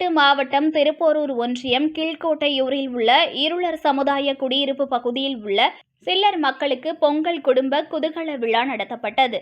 Chengalpattu மாவட்டம் திருப்போரூர் ஒன்றியம் கீழ்கோட்டையூரில் உள்ள இருளர் சமுதாய குடியிருப்பு பகுதியில் உள்ள சில்லர் மக்களுக்கு பொங்கல் குடும்ப குதூகல விழா நடத்தப்பட்டது.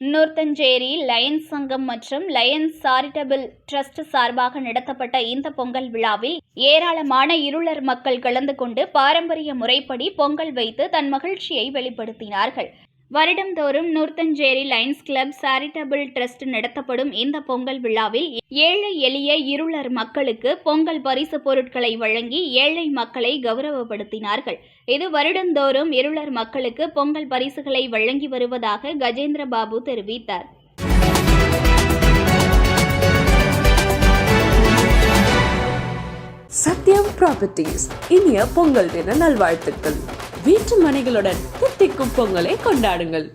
நூர்த்தஞ்சேரி லயன்ஸ் சங்கம் மற்றும் லயன்ஸ் சாரிட்டபிள் ட்ரஸ்ட் சார்பாக நடத்தப்பட்ட இந்த பொங்கல் விழாவில் ஏராளமான இருளர் மக்கள் கலந்து கொண்டு பாரம்பரிய முறைப்படி பொங்கல் வைத்து தன் மகிழ்ச்சியை வெளிப்படுத்தினார்கள். வருடந்தோறும் Nurthancheri lions club charitable trust நடத்தப்படும் இந்த பொங்கல் விழாவில் ஏழை எளிய இருளர் மக்களுக்கு பொங்கல் பரிசு பொருட்களை வழங்கி ஏழை மக்களை கௌரவப்படுத்தினார்கள். இது வருடந்தோறும் இருளர் மக்களுக்கு பொங்கல் பரிசுகளை வழங்கி வருவதாக கஜேந்திர பாபு தெரிவித்தார். சத்யம் ப்ராப்பர்ட்டிஸ் இனிய பொங்கல் தின நல்வாழ்த்துக்கள். வீட்டு மனைகளுடன் தித்திக்கும் பொங்கலை கொண்டாடுங்கள்.